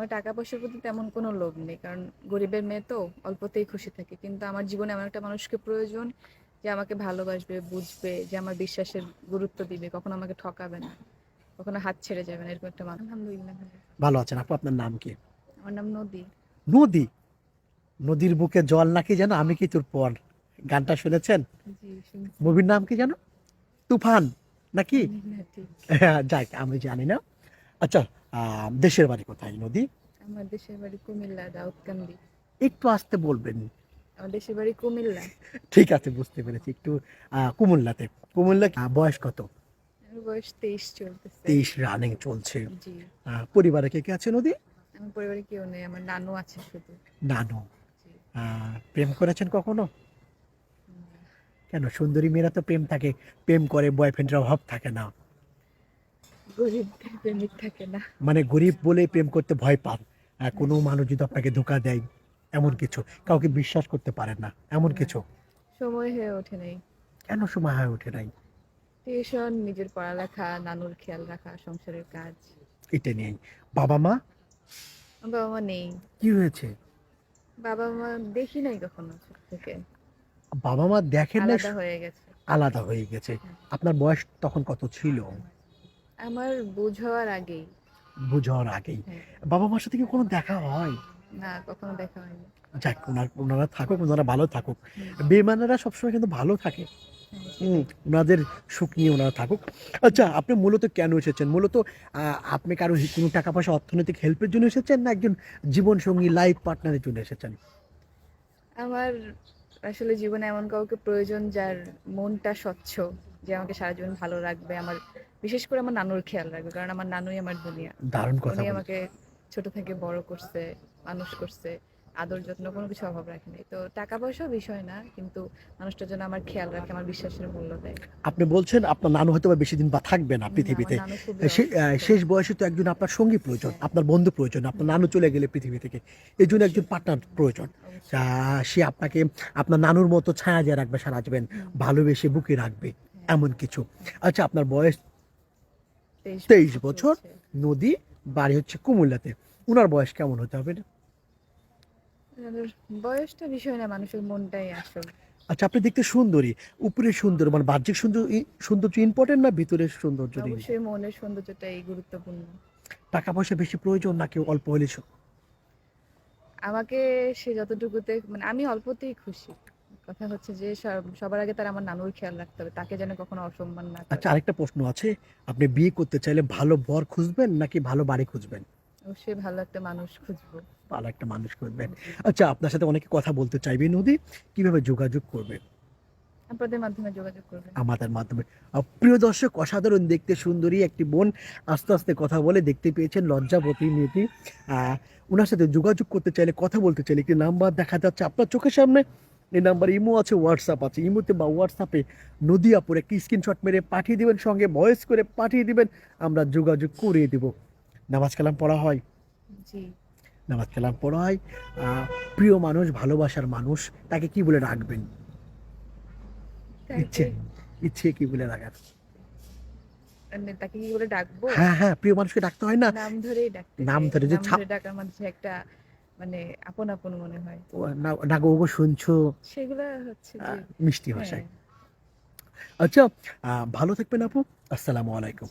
আমার টাকা পয়সার প্রতি তেমন কোনো লোভ নেই। কারণ গরিবের মেয়ে তো অল্পতেই খুশি থাকে। কিন্তু আমার জীবনে এমন একটা মানুষকে প্রয়োজন যে আমাকে ভালোবাসবে বুঝবে যে আমার বিশ্বাসের গুরুত্ব দিবে কখনো আমাকে ঠকাবে না কখনো হাত ছেড়ে যাবে না এরকম একটা মানুষ। আলহামদুলিল্লাহ ভালো। আছেন। আপু আপনার নাম কি? আমার নাম নদী। নদী? নদীর বুকে জল নাকি জানো আমি কি তোর পর? গানটা শুনেছেন? জি মুভির নাম কি জানো তুফান নাকি? যাক আমি জানি না। আচ্ছা দেশের বাড়ি কোথায় নদী? আমার দেশের বাড়ি কুমিল্লা দাউদকান্দি। একটু আসতে বলবেন। আমার দেশের বাড়ি কুমিল্লা। ঠিক আছে বুঝতে পেরেছি। একটু কুমিল্লাতে। কুমিল্লা বয়স কত? বয়স তেইশ চলতেছে। তেইশ রানিং চলছে। পরিবারে কে কে আছে নদী? আমার পরিবারে কেউ নেই আমার নানু আছে শুধু। নানু। প্রেম করেছেন কখনো? কেন সুন্দরী মেয়েরা তো প্রেম থাকে। প্রেম করে বয়ফ্রেন্ডের অভাব থাকে না। গরিবদের প্রেমিক থাকে না। মানে গরিব বলে প্রেম করতে ভয় পান। কোনো মানুষ যদি আপনাকে ধোকা দেয় এমন কিছু কাউকে বিশ্বাস করতে পারেন না এমন কিছু। সময় হয়ে ওঠে নাই। কেন সময় হয়ে ওঠে নাই? টিউশন নিজের পড়ালেখা নানুর খেয়াল রাখা সংসারের কাজ। এটা নিয়ে বাবা মা? বাবা মা নেই। কি হয়েছে? বাবা মা দেখি নাই কখনো ছোট থেকে। বাবা মা দেখেন না আলাদা হয়ে গেছে। আলাদা হয়ে গেছে। আপনার বয়স তখন কত ছিল? আমার বুঝ হওয়ার আগেই। বুঝার আগেই। হ্যাঁ। বাবা মার সাথে কি কোনো দেখা হয়? না কখনো দেখা হয়নি। যাক ওনার ওনারা থাকুক ওনারা ভালো থাকুক। বেমানেরা সবসময় কিন্তু ভালো থাকে। ওনাদের সুখ নিয়ে ওনারা থাকুক। আচ্ছা আপনি মূলত কেন এসেছেন? মূলত আপনি কারও কোনো টাকা পয়সা অর্থনৈতিক হেল্পের জন্য এসেছেন না একজন জীবন সঙ্গী লাইফ পার্টনারের জন্য এসেছেন? আমার আসলে জীবনে এমন কাউকে প্রয়োজন যার মনটা স্বচ্ছ যে আমাকে সারা জীবন ভালো রাখবে আমার বিশেষ করে আমার নানুর খেয়াল রাখবে কারণ আমার নানুই আমার দুনিয়া। দারুণ কথা উনি আমাকে ছোট থেকে বড় করছে মানুষ করছে আদর যত্ন কোনো কিছু অভাব রাখেনি। তো টাকা পয়সা বিষয় না কিন্তু মানুষটার জন্য আমার খেয়াল রাখে আমার বিশ্বাসের মূল্য দেয়। আপনি বলছেন আপনার নানু হয়তো বেশি দিন বা থাকবে না পৃথিবীতে। শেষ বয়সে তো একজন আপনার সঙ্গী প্রয়োজন আপনার বন্ধু প্রয়োজন আপনার নানু চলে গেলে পৃথিবী থেকে। এই জন্য একজন পার্টনার প্রয়োজন। আহ, সে আপনাকে আপনার নানুর মতো ছায়া দিয়ে রাখবে সারা জীবন ভালোবেসে বুকে রাখবে এমন কিছু। আচ্ছা আপনার বয়স তেইশ বছর নদী বাড়ি হচ্ছে কুমিল্লাতে। উনার বয়স কেমন হতে হবে? বয়সটা বিষয় না মানুষের মনটাই আসল। আচ্ছা আপনি দেখতে সুন্দরী। উপরে সুন্দর মানে বাহ্যিক সুন্দর সৌন্দর্য ইম্পর্টেন্ট না ভিতরের সৌন্দর্য? অবশ্যই মনের সৌন্দর্যটাই গুরুত্বপূর্ণ। টাকা পয়সা বেশি প্রয়োজন নাকি অল্প হলে আমাকে সে যতটুকুতে মানে আমি অল্পতেই খুশি। কথা হচ্ছে যে সবার আগে তার আমার নানুর খেয়াল রাখতে হবে তাকে যেন কখনো অসম্মান না আচ্ছা আরেকটা প্রশ্ন আছে আপনি বিয়ে করতে চাইলে ভালো বর খুঁজবেন নাকি ভালো বাড়ি খুঁজবেন? অবশ্যই ভালো একটা মানুষ খুঁজবো। ভালো একটা মানুষ খুঁজবেন। আচ্ছা আপনার সাথে অনেকে কথা বলতে চাইবে নদী কীভাবে যোগাযোগ করবে আপনাদের মাধ্যমে যোগাযোগ করবেন। আমাদের মাধ্যমে। প্রিয় দর্শক অসাধারণ দেখতে সুন্দরী একটি বোন আস্তে আস্তে কথা বলে দেখতে পেয়েছেন লজ্জাবতী মেয়েটি ওনার সাথে যোগাযোগ করতে চাইলে কথা বলতে চাইলে একটি নাম্বার দেখা যাচ্ছে আপনার চোখের সামনে। এই নাম্বার ইমো আছে হোয়াটসঅ্যাপ আছে। ইমোতে বা হোয়াটসঅ্যাপে নদী আপুর একটি স্ক্রিনশট মেরে পাঠিয়ে দিবেন সঙ্গে ভয়েস করে পাঠিয়ে দিবেন আমরা যোগাযোগ করে দিব। নামাজ কালাম পড়া হয়? নামাজ কালাম পড়া হয়। প্রিয় মানুষ ভালোবাসার মানুষ তাকে কি বলে রাখবেন? ইচ্ছে। ইচ্ছে কি বলে রাখার? মানে তাকে কি করে ডাকবো? হ্যাঁ হ্যাঁ প্রিয় মানুষকে ডাকতে হয় না? নাম ধরেই ডাকতে নাম ধরে যে ধরে ডাকার মধ্যে একটা মানে আপন আপন মনে হয়। না গো গো শুনছো? সেগুলো হচ্ছে মিষ্টি ভাষায়। হ্যাঁ। আচ্ছা আহ, ভালো থাকবেন আপু। আসসালামু আলাইকুম।